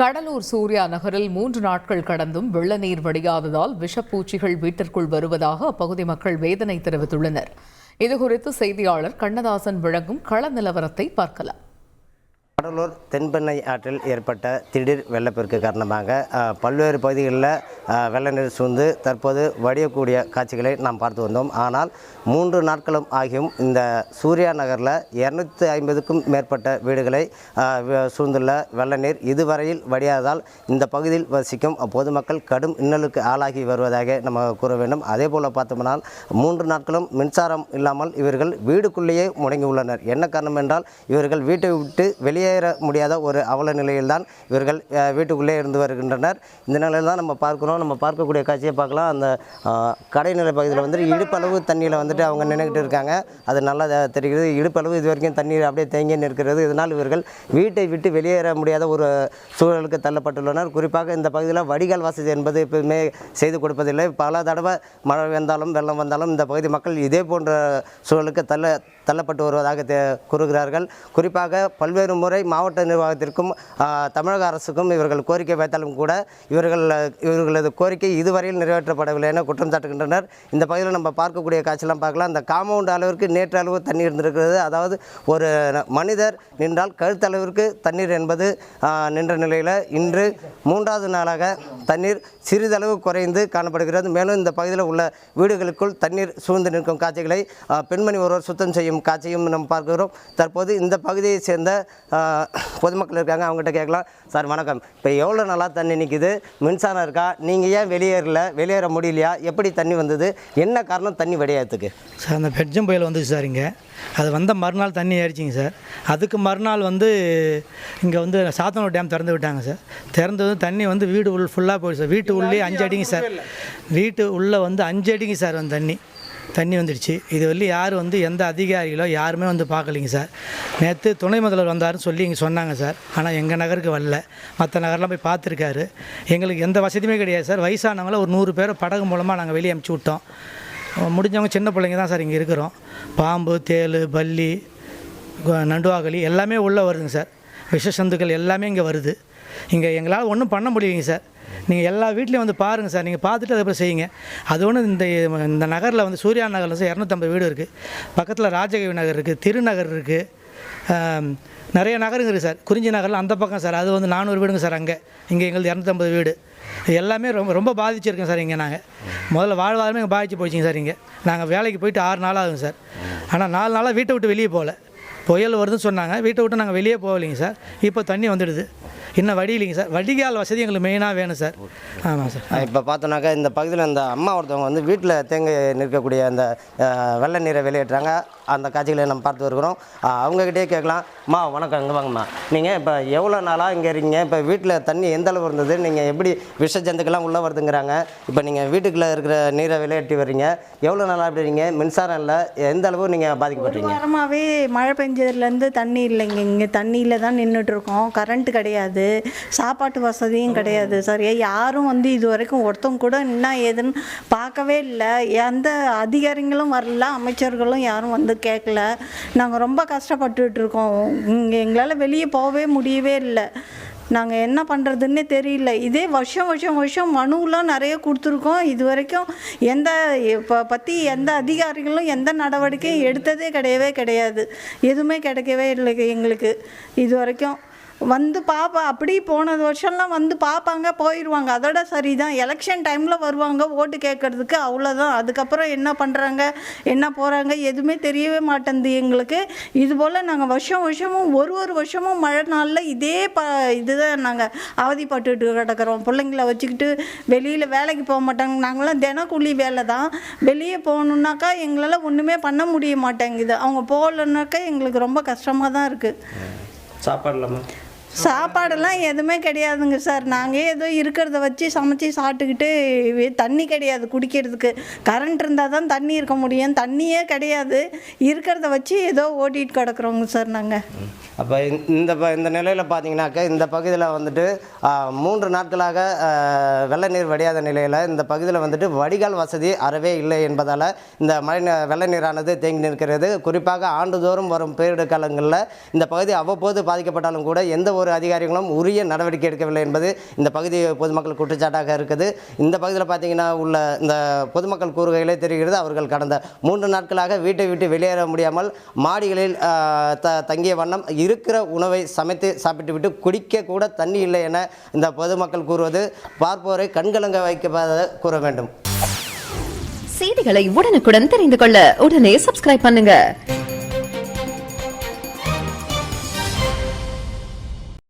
கடலூர் சூர்யா நகரில் மூன்று நாட்கள் கடந்தும் வெள்ள நீர் வடியாததால் விஷப்பூச்சிகள் வீட்டிற்குள் வருவதாக அப்பகுதி மக்கள் வேதனை தெரிவித்துள்ளனர். இதுகுறித்து செய்தியாளர் கண்ணதாசன் வழங்கும் கள நிலவரத்தை பார்க்கலாம். கடலூர் தென்பெண்ணை ஆற்றில் ஏற்பட்ட திடீர் வெள்ளப்பெருக்கு காரணமாக பல்வேறு பகுதிகளில் வெள்ளநீர் வெள்ள நீர் சூழ்ந்து தற்போது வடியக்கூடிய காட்சிகளை நாம் பார்த்து வந்தோம். ஆனால் மூன்று நாட்களும் ஆகியும் இந்த சூர்யா நகரில் இரநூத்தி ஐம்பதுக்கும் மேற்பட்ட வீடுகளை சூழ்ந்துள்ள வெள்ள நீர் இதுவரையில் வடியாததால் இந்த பகுதியில் வசிக்கும் பொதுமக்கள் கடும் இன்னலுக்கு ஆளாகி வருவதாக நம்ம கூற வேண்டும். அதே போல் பார்த்தோம்னால் மூன்று நாட்களும் மின்சாரம் இல்லாமல் இவர்கள் வீடுக்குள்ளேயே முடங்கி உள்ளனர் என்ன காரணம் என்றால் இவர்கள் வீட்டை விட்டு வெளியே வெளியேற முடியாத ஒரு அவல நிலையில்தான் இவர்கள் வீட்டுக்குள்ளே இருந்து வருகின்றனர். இந்த நிலையில் தான் நம்ம பார்க்குறோம். நம்ம பார்க்கக்கூடிய காட்சியை பார்க்கலாம். அந்த கடைநிலை பகுதியில் வந்துட்டு இடுப்பளவு தண்ணியில் வந்துட்டு அவங்க நின்றுக்கிட்டு இருக்காங்க. அது நல்லா தெரிகிறது. இடுப்பளவு இது வரைக்கும் தண்ணீர் அப்படியே தேங்கி நிற்கிறது. இதனால் இவர்கள் வீட்டை விட்டு வெளியேற முடியாத ஒரு சூழலுக்கு தள்ளப்பட்டுள்ளனர். குறிப்பாக இந்த பகுதியில் வடிகால் வசதி என்பது எப்பவுமே செய்து கொடுப்பதில்லை. பல தடவை மழை வந்தாலும் வெள்ளம் வந்தாலும் இந்த பகுதி மக்கள் இதே போன்ற சூழலுக்கு தள்ள தள்ளப்பட்டு வருவதாக தெ- கூறுகிறார்கள். குறிப்பாக பல்வேறு முறை மாவட்ட நிர்வாகத்திற்கும் தமிழக அரசுக்கும் இவர்கள் கோரிக்கை வைத்தாலும் கூட இவர்கள் இவர்களது கோரிக்கை இதுவரையில் நிறைவேற்றப்படவில்லை என குற்றம் சாட்டுகின்றனர். இந்த பகுதியில் நம்ம பார்க்கக்கூடிய காட்சியெல்லாம் பார்க்கலாம். அந்த காம்பவுண்ட் அளவிற்கு நேற்று அளவு தண்ணீர் இருந்திருக்கிறது. அதாவது ஒரு மனிதர் நின்றால் கழுத்தளவிற்கு தண்ணீர் என்பது நின்ற நிலையில் இன்று மூன்றாவது நாளாக தண்ணீர் சிறிதளவு குறைந்து காணப்படுகிறது. மேலும் இந்த பகுதியில் உள்ள வீடுகளுக்குள் தண்ணீர் சூழ்ந்து நிற்கும் காட்சிகளை பெண்மணி ஒருவர் சுத்தம் செய்யும் காட்சியும் நம்ம பார்க்கிறோம். தற்போது இந்த பகுதியை சேர்ந்த பொதுமக்கள் இருக்காங்க அவங்ககிட்ட கேட்கலாம். சார் வணக்கம். இப்போ எவ்வளோ நாளாக தண்ணி நிற்கிது மின்சாரம் இருக்கா? நீங்கள் ஏன் வெளியேறல? வெளியேற முடியலையா? எப்படி தண்ணி வந்தது? என்ன காரணம் தண்ணி வடியாததுக்கு? சார் அந்த பெட்ஜம் புயல் வந்துச்சு சார் இங்கே. அது வந்த மறுநாள் தண்ணி ஏறிச்சிங்க சார். அதுக்கு மறுநாள் வந்து இங்கே வந்து சாத்தனூர் டேம் திறந்து விட்டாங்க சார். திறந்ததும் தண்ணி வந்து வீடு உள் ஃபுல்லாக போயிடுச்சு சார். வீட்டு உள்ளே அஞ்சு அடிங்க சார். வீட்டு உள்ளே வந்து அஞ்சு அடிங்க சார் அந்த தண்ணி. தண்ணி வந்துடுச்சு. இது வரಲಿ யாரும் வந்து எந்த அதிகாரிகளோ யாருமே வந்து பார்க்கலிங்க சார். நேற்று துணை முதல்வர் வந்தாருன்னு சொல்லி இங்கே சொன்னாங்க சார். ஆனால் எங்கள் நகருக்கு வரல. மற்ற நகரெலாம் போய் பார்த்துருக்காரு. எங்களுக்கு எந்த வசதியுமே கிடையாது சார். வயசானவங்கள ஒரு நூறு பேரை படகு மூலமாக நாங்கள் வெளியே அமுச்சு விட்டோம். முடிஞ்சவங்க சின்ன பிள்ளைங்க தான் சார் இங்கே இருக்கிறோம். பாம்பு தேள் பல்லி நண்டுவாகலி எல்லாமே உள்ளே வருதுங்க சார். விஷ சந்துக்கள் எல்லாமே இங்கே வருது. இங்கே எங்களால் ஒன்றும் பண்ண முடியலைங்க சார் நீங்கள் எல்லா வீட்லேயும் வந்து பாருங்கள் சார் நீங்கள் பார்த்துட்டு அதுக்கப்புறம் செய்யுங்க. அது ஒன்று இந்த இந்த நகரில் வந்து சூர்யா நகரில் சார் இரநூத்தம்பது வீடு இருக்குது பக்கத்தில் ராஜகவி நகர் இருக்குது திருநகர் இருக்குது நிறைய நகருங்க இருக்குது சார் குறிஞ்சி நகரில் அந்த பக்கம் சார் அது வந்து நானூறு வீடுங்க சார் அங்கே. இங்கே எங்களுக்கு இரநூத்தம்பது வீடு. இது எல்லாமே ரொம்ப ரொம்ப பாதிச்சிருக்கோம் சார் இங்கே நாங்கள் முதல்ல வாழ்வாதாரமே இங்கே பாதிச்சு போச்சுங்க சார் இங்கே. நாங்கள் வேலைக்கு போயிட்டு ஆறு நாள் ஆகும் சார் ஆனால் நாலு நாளாக வீட்டை விட்டு வெளியே போகல. புயல் வருதுன்னு சொன்னாங்க. வீட்டை விட்டு நாங்கள் வெளியே போகலைங்க சார். இப்போ தண்ணி வந்துடுது. இன்னும் வடியிலைங்க சார். வடிகால் வசதி எங்களுக்கு மெயினாக வேணும் சார். ஆமாம் சார். இப்போ பார்த்தோன்னாக்கா இந்த பகுதியில் இந்த அம்மா ஒருத்தவங்க வந்து வீட்டில் தேங்க நிற்கக்கூடிய அந்த வெள்ளை நீரை வெளியேற்றுறாங்க. அந்த காட்சிகளை நம்ம பார்த்து வருகிறோம் அஹ், அவங்ககிட்டயே கேட்கலாம். அம்மா வணக்கம். இங்கே வாங்கம்மா. நீங்கள் இப்போ எவ்வளோ நாளாக இங்கே இருக்கீங்க? இப்போ வீட்டில் தண்ணி எந்த அளவு இருந்தது? நீங்கள் எப்படி விஷ ஜந்துக்கெல்லாம் உள்ளே வருதுங்கிறாங்க. இப்போ நீங்கள் வீட்டுக்குள்ளே இருக்கிற நீரை வெளியேற்றி வர்றீங்க. எவ்வளோ நாளாக அப்படி இருக்கீங்க? மின்சாரம் இல்லை. எந்த அளவு நீங்கள் பாதிக்கப்பட்டீங்க வாரமாகவே மழை பெஞ்சதுலேருந்து தண்ணி இல்லைங்க இங்கே தண்ணியில் தான் நின்றுட்டு இருக்கோம் கரண்ட் கிடையாது. சாப்பாட்டு வசதியும் கிடையாது. சரியா? யாரும் வந்து இது வரைக்கும் ஒருத்தவங்க கூட என்ன ஏதுன்னு பார்க்கவே இல்லை. எந்த அதிகாரிகளும் வரல அமைச்சர்களும் யாரும் வந்து கேட்கல நாங்கள் ரொம்ப கஷ்டப்பட்டுட்டு இருக்கோம். இங்கே எங்களால் வெளியே போகவே முடியவே இல்லை. நாங்கள் என்ன பண்ணுறதுன்னே தெரியல. இதே வருஷம் வருஷம் வருஷம் மனுலாம் நிறைய கொடுத்துருக்கோம். இது வரைக்கும் எந்த இப்போ பற்றி எந்த அதிகாரிகளும் எந்த நடவடிக்கையும் எடுத்ததே கிடையவே கிடையாது. எதுவுமே கிடைக்கவே இல்லை எங்களுக்கு. இது வரைக்கும் வந்து பார்ப்பா அப்படி போன வருஷம்லாம் வந்து பார்ப்பாங்க போயிடுவாங்க அதோட சரி தான் எலெக்ஷன் டைமில் வருவாங்க ஓட்டு கேட்கறதுக்கு அவ்வளோதான் அதுக்கப்புறம் என்ன பண்ணுறாங்க என்ன போகிறாங்க எதுவுமே தெரியவே மாட்டேங்குது எங்களுக்கு. இது போல் நாங்கள் வருஷம் வருஷமும் ஒரு ஒரு வருஷமும் மழை நாளில் இதே ப இதுதான் நாங்கள் அவதிப்பட்டுட்டு கிடக்கிறோம். பிள்ளைங்கள வச்சுக்கிட்டு வெளியில் வேலைக்கு போக மாட்டாங்க. நாங்களாம் தினக்கூலி வேலை தான் வெளியே போகணுன்னாக்கா எங்களால் ஒன்றுமே பண்ண முடிய மாட்டேங்குது. அவங்க போகலன்னாக்கா எங்களுக்கு ரொம்ப கஷ்டமாக தான் இருக்குது சாப்பாடு இல்லாமல் சாப்பாடெல்லாம் எதுவுமே கிடையாதுங்க சார். நாங்கள் ஏதோ இருக்கிறத வச்சு சமைச்சு சாப்பிட்டுக்கிட்டு தண்ணி கிடையாது குடிக்கிறதுக்கு. கரண்ட் இருந்தால் தான் தண்ணி இருக்க முடியும். தண்ணியே கிடையாது. இருக்கிறத வச்சு ஏதோ ஓட்டிகிட்டு கிடக்குறோங்க சார் நாங்கள் அப்போ இந்த ப இந்த நிலையில் பார்த்தீங்கன்னாக்கா இந்த பகுதியில் வந்துட்டு மூன்று நாட்களாக வெள்ள நீர் வடியாத நிலையில் இந்த பகுதியில் வந்துட்டு வடிகால் வசதி அறவே இல்லை என்பதால் இந்த மழை ந- வெள்ள நீரானது தேங்கி நிற்கிறது. குறிப்பாக ஆண்டுதோறும் வரும் பேரிடர் காலங்களில் இந்த பகுதி அவ்வப்போது பாதிக்கப்பட்டாலும் கூட எந்த ஒரு ஒரு அதிகாரிகளும் உரிய நடவடிக்கை எடுக்கவில்லை என்பது இந்த பகுதி பொதுமக்கள் குற்றச்சாட்டாக இருக்குது. இந்த பகுதியில் பார்த்தீங்கன்னா உள்ள இந்த பொதுமக்கள் கூறுகையிலே தெரிகிறது அவர்கள் கடந்த மூன்று நாட்களாக வீட்டை விட்டு வெளியேற முடியாமல் மாடிகளில் த தங்கிய வண்ணம் இருக்கிற உணவை சமைத்து சாப்பிட்டுவிட்டு குடிக்க கூட தண்ணி இல்லை என இந்த பொதுமக்கள் கூறுவது. பார்ப்போரை கண்கலங்க வைக்கப்பதாக கூற வேண்டும். செய்திகளை உடனுக்குடன் தெரிந்து கொள்ள உடனே சப்ஸ்கிரைப் பண்ணுங்க.